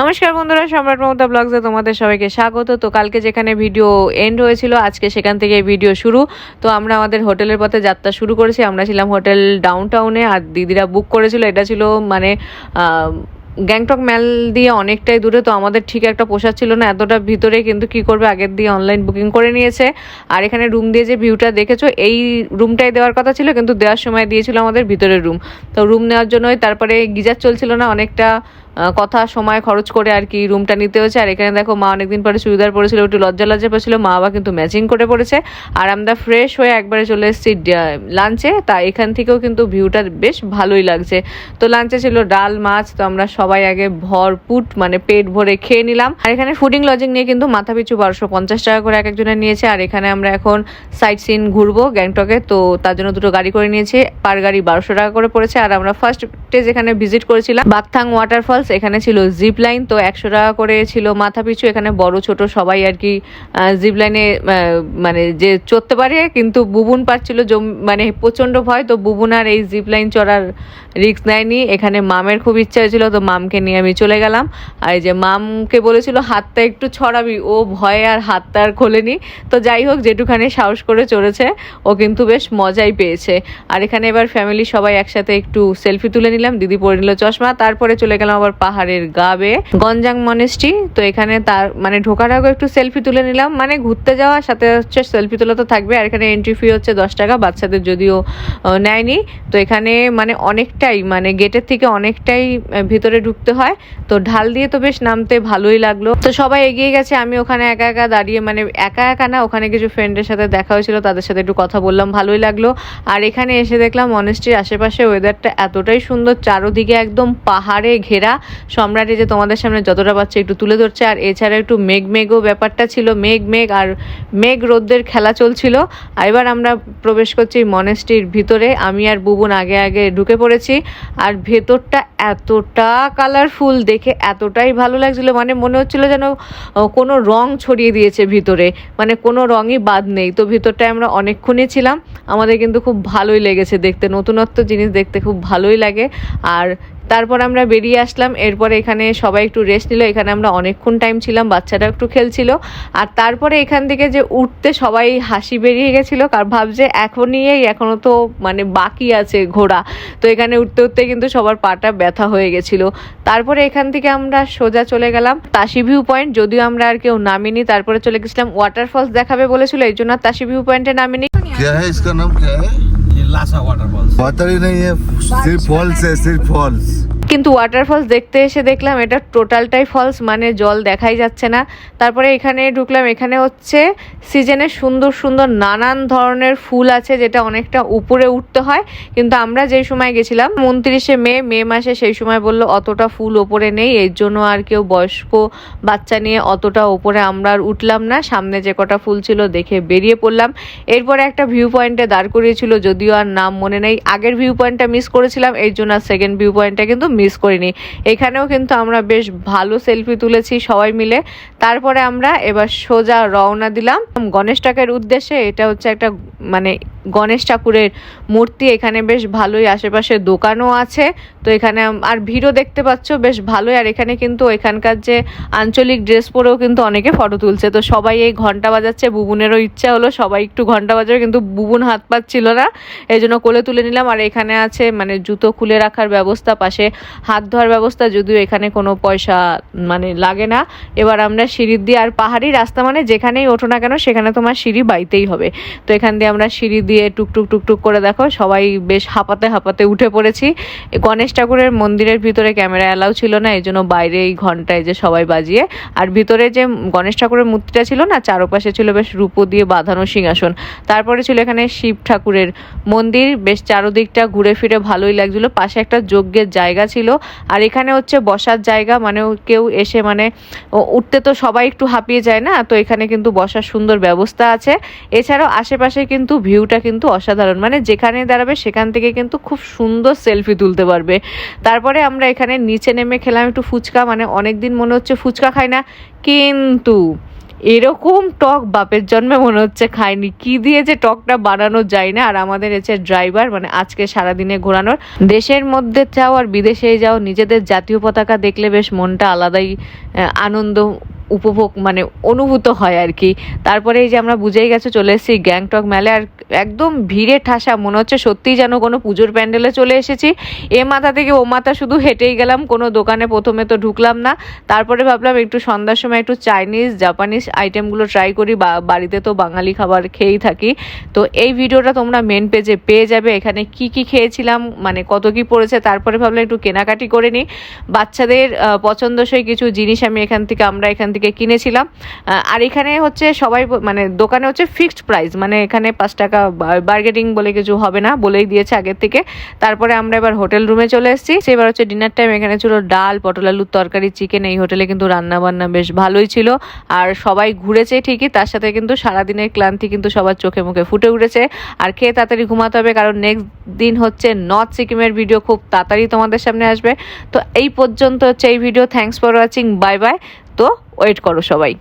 নমস্কার বন্ধুরা, সম্রাট মমতা ব্লগসে তোমাদের সবাইকে স্বাগত। তো কালকে যেখানে ভিডিও এন্ড হয়েছিল, আজকে সেখান থেকে ভিডিও শুরু। তো আমরা আমাদের হোটেলের পথে যাত্রা শুরু করেছি। আমরা ছিলাম হোটেল ডাউন টাউনে আর দিদিরা বুক করেছিল। এটা ছিল মানে গ্যাংটক ম্যাল দিয়ে অনেকটাই দূরে। তো আমাদের ঠিক একটা পোশাক ছিল না, এতটা ভিতরে কিন্তু কি করবে, আগের দিয়ে অনলাইন বুকিং করে নিয়েছে। আর এখানে রুম দিয়ে যে ভিউটা দেখেছ, এই রুমটাই দেওয়ার কথা ছিল, কিন্তু দেওয়ার সময় দিয়েছিল আমাদের ভিতরের রুম তো রুম নেওয়ার জন্যই তারপরে গিজার চলছিল না, অনেকটা কথা, সময় খরচ করে আর কি রুমটা নিতে হয়েছে। আর এখানে দেখো মা অনেকদিন পরে চুড়িদার পরেছিল, একটু লজ্জা লজ্জা পড়েছিল মা বাবা কিন্তু ম্যাচিং করে পড়েছে। আর আমরা ফ্রেশ হয়ে একবারে চলে এসেছি লাঞ্চে তা এখান থেকেও কিন্তু ভিউটা বেশ ভালোই লাগছে। তো লাঞ্চে ছিল ডাল, মাছ। তো আমরা সবাই আগে ভরপুট মানে পেট ভরে খেয়ে নিলাম। আর এখানে ফুডিং লজিং নিয়ে কিন্তু মাথা পিছু বারোশো পঞ্চাশ টাকা করে এক একজনের নিয়েছে। আর এখানে আমরা এখন সাইট সিন ঘুরবো গ্যাংটকে। তো তার জন্য দুটো গাড়ি করে নিয়েছি। পার গাড়ি বারোশো টাকা করে পড়েছে। আর আমরা ফার্স্ট যেখানে ভিজিট করেছিলাম। বাকথাং ওয়াটারফলস এখানে ছিল জিপ লাইন তো একশো টাকা করে ছিল মাথা পিছু। এখানে বড়, ছোট সবাই আর কি জিপ লাইনে মানে যে চড়তে পারে, কিন্তু বুবুন পাচ্ছিল মানে প্রচণ্ড ভয়। তো বুবুন আর এই জিপ লাইন চড়ার রিস্ক নেয়নি। এখানে মামের খুব ইচ্ছা হয়েছিল, তো মামকে নিয়ে আমি চলে গেলাম। আর এই যে মামকে বলেছিল, হাতটা একটু ছড়াবি। ও ভয়ে আর হাতটা আর খোলেনি। তো যাই হোক, যেটুখানি সাহস করে চড়েছে, ও কিন্তু বেশ মজাই পেয়েছে। আর এখানে এবার ফ্যামিলি সবাই একসাথে একটু সেলফি তুলে নিলাম। দিদি পরে নিল চশমা, তারপরে চলে গেলাম আবার পাহাড়ের গাবে। গঞ্জাং মনেস্ট্রি, তো এখানে তার মানে ঢোকার আগে একটু সেলফি তুলে নিলাম। মানে ঘুরতে যাওয়ার সাথে হচ্ছে সেলফি তোলা তো থাকবে, আর এখানে এন্ট্রি ফি হচ্ছে দশ টাকা, বাচ্চাদের যদিও নেয়নি। তো এখানে মানে অনেকটাই মানে গেটের থেকে অনেকটাই ভিতরে ঢুকতে হয়। তো ঢাল দিয়ে তো বেশ নামতে ভালোই লাগল। তো সবাই এগিয়ে গেছে, আমি ওখানে একা একা দাঁড়িয়ে মানে একা একা না, ওখানে কিছু ফ্রেন্ডের সাথে দেখা হয়েছিল, তাদের সাথে একটু কথা বললাম, ভালোই লাগল। আর এখানে এসে দেখলাম মনেস্ট্রির আশেপাশে ওয়েদারটা এতটাই সুন্দর, চারোদিকে একদম পাহাড়ে ঘেরা। সম্রাটে যে তোমাদের সামনে যতটা পাচ্ছে একটু তুলে ধরছে, আর এছাড়া একটু মেঘ মেঘও ব্যাপারটা ছিল, মেঘ মেঘ আর মেঘ রোদ্রের খেলা চলছিল। এবার আমরা প্রবেশ করছি মনেস্ট্রির ভিতরে। আমি আর বুবুন আগে আগে ঢুকে পড়েছি। আর ভেতরটা এতটা কালারফুল দেখে এতটাই ভালো লাগছিল মানে মনে হচ্ছিল যেন কোনো রং ছড়িয়ে দিয়েছে ভিতরে। মানে কোনো রঙই বাদ নেই। তো ভিতরটায় আমরা অনেকক্ষণই ছিলাম। আমাদের কিন্তু খুব ভালোই লেগেছে দেখতে। নতুনত্ব জিনিস দেখতে খুব ভালোই লাগে। আর তারপর আমরা বেরিয়ে আসলাম এরপরে এখানে সবাই একটু রেস্ট নিল এখানে আমরা অনেকক্ষণ টাইম ছিলাম বাচ্চারা একটু খেলছিল আর তারপরে এখান থেকে যে উঠতে সবাই হাসি বেরিয়ে গেছিল কার ভাবছে এখনই এই এখনো তো মানে বাকি আছে ঘোড়া তো এখানে উঠতে উঠতে কিন্তু সবার পাটা ব্যথা হয়ে গেছিল তারপরে এখান থেকে আমরা সোজা চলে গেলাম তাসি ভিউ পয়েন্ট যদিও আমরা আর কেউ নামিনি তারপরে চলে গেছিলাম ওয়াটারফলস দেখাবে বলেছিল এই জন্য আর তাসি ভিউ পয়েন্টে নামিনি क्या है इसका नाम क्या है ये लासा वाटरफॉल्स वाटर ही नहीं है सिर्फ़ फॉल्स है सिर्फ़ फॉल्स কিন্তু ওয়াটারফলস দেখতে এসে দেখলাম এটা টোটালটাই ফলস মানে জল দেখাই যাচ্ছে না। তারপরে এখানে ঢুকলাম, এখানে হচ্ছে সিজনে সুন্দর সুন্দর নানান ধরনের ফুল আছে, যেটা অনেকটা উপরে উঠতে হয়। কিন্তু আমরা যেই সময় গেছিলাম, উনত্রিশে মে মে মাসে সেই সময় বলল, অতটা ফুল ওপরে নেই, এর জন্য আর কেউ বয়স্ক বাচ্চা নিয়ে অতটা ওপরে আমরা আর উঠলাম না। সামনে যে কটা ফুল ছিল, দেখে বেরিয়ে পড়লাম। এরপরে একটা ভিউ পয়েন্টে দাঁড় করিয়েছিল, যদিও আর নাম মনে নেই। আগের ভিউ পয়েন্টটা মিস করেছিলাম এই জন্য আর সেকেন্ড ভিউ পয়েন্টটা কিন্তু মিস করিনি। এখানেও কিন্তু আমরা বেশ ভালো সেলফি তুলেছি সবাই মিলে। তারপরে আমরা এবার সোজা রওনা দিলাম। গণেশ টাকের উদ্দেশ্যে এটা হচ্ছে একটা মানে গণেশ ঠাকুরের মূর্তি, এখানে বেশ ভালোই আশেপাশে দোকানও আছে। তো এখানে আর ভিড়ও দেখতে পাচ্ছ, বেশ ভালোই। আর এখানে কিন্তু এখানকার যে আঞ্চলিক ড্রেস পরেও কিন্তু অনেকে ফটো তুলছে। তো সবাই এই ঘণ্টা বাজাচ্ছে, বুবুনেরও ইচ্ছা হলো সবাই একটু ঘণ্টা বাজাবে, কিন্তু বুবুন হাত পাচ্ছিল না। এই জন্য কোলে তুলে নিলাম। আর এখানে আছে মানে জুতো খুলে রাখার ব্যবস্থা, পাশে হাত ধোয়ার ব্যবস্থা, যদিও এখানে কোনো পয়সা মানে লাগে না। এবার আমরা সিঁড়ি দিয়ে, আর পাহাড়ি রাস্তা মানে যেখানেই ওঠো না কেন, সেখানে তোমার সিঁড়ি বাইতেই হবে। তো এখান দিয়ে আমরা সিঁড়ি দিয়ে টুকটুক টুকটুক করে দেখো, সবাই বেশ হাঁপাতে হাঁপাতে উঠে পড়েছি। গণেশ ঠাকুরের মন্দিরের ভিতরে ক্যামেরা অ্যালাউ ছিল না, এই জন্য বাইরে এই ঘন্টায় যে সবাই বাজিয়ে। আর ভিতরে যে গণেশ ঠাকুরের মূর্তিটা ছিল না, চারপাশে ছিল বেশ রূপো দিয়ে বাঁধানো সিংহাসন। তারপরে ছিল এখানে শিব ঠাকুরের মন্দির, বেশ চারদিকটা ঘুরে ফিরে ভালোই লাগছিল। পাশে একটা যজ্ঞের জায়গা ছিল, আর এখানে হচ্ছে বসার জায়গা মানে কেউ এসে মানে উঠতে তো সবাই একটু হাঁপিয়ে যায় না, তো এখানে কিন্তু বসার সুন্দর ব্যবস্থা আছে। এছাড়াও আশেপাশে কিন্তু ভিউটা কিন্তু অসাধারণ। মানে যেখানে দাঁড়াবে সেখান থেকে কিন্তু খুব সুন্দর সেলফি তুলতে পারবে। তারপরে আমরা এখানে নিচে নেমে খেলাম একটু ফুচকা মানে অনেক দিন মনে হচ্ছে ফুচকা খাই না। কিন্তু এরকম টক বাপের জন্মে মনে হচ্ছে খায়নি কি দিয়ে যে টকটা বানানো যায় না? আর আমাদের এসে ড্রাইভার মানে আজকে সারাদিনে ঘোরানোর। দেশের মধ্যে যাও আর বিদেশে যাও, নিজেদের জাতীয় পতাকা দেখলে বেশ মনটা আলাদাই আনন্দ উপভোগ মানে অনুভূত হয় আর কি। তারপরে এই যে আমরা বুঝেই গেছে, চলে এসেছি গ্যাংটক মেলে আর একদম ভিড়ে ঠাসা। মনে হচ্ছে সত্যিই যেন কোনো পুজোর প্যান্ডেলে চলে এসেছি। এ মাথা থেকে ও মাথা শুধু হেঁটেই গেলাম, কোনো দোকানে প্রথমে তো ঢুকলাম না। তারপরে ভাবলাম একটু সন্ধ্যার সময় একটু চাইনিজ, জাপানিজ আইটেমগুলো ট্রাই করি বাড়িতে তো বাঙালি খাবার খেয়েই থাকি। তো এই ভিডিওটা তোমরা মেন পেজে পেয়ে যাবে। এখানে কি কি খেয়েছিলাম মানে কত কি পড়েছে, তারপরে ভাবলাম একটু কেনাকাটি করে নিই। বাচ্চাদের পছন্দসই কিছু জিনিস আমি এখান থেকে, আমরা এখান থেকে কিনেছিলাম। আর এখানে হচ্ছে সবাই মানে দোকানে হচ্ছে ফিক্সড প্রাইস মানে এখানে পাঁচ টাকা বার্গেটিং বলে কিছু হবে না বলেই দিয়েছে আগের থেকে। তারপরে আমরা এবার হোটেল রুমে চলে এসেছি। সেবার হচ্ছে ডিনার টাইম এখানে ছিল ডাল, পটল আলুর তরকারি চিকেন এই হোটেলে কিন্তু রান্না বান্না বেশ ভালোই ছিল। আর সবাই ঘুরেছে ঠিকই, তার সাথে কিন্তু সারাদিনের ক্লান্তি কিন্তু সবার চোখে মুখে ফুটে উঠেছে। আর খেয়ে তাড়াতাড়ি ঘুমাতে হবে, কারণ নেক্সট দিন হচ্ছে নর্থ সিকিমের ভিডিও খুব তাড়াতাড়ি তোমাদের সামনে আসবে। তো এই পর্যন্ত হচ্ছে এই video thanks for watching bye bye তো ওয়েট করো সবাই।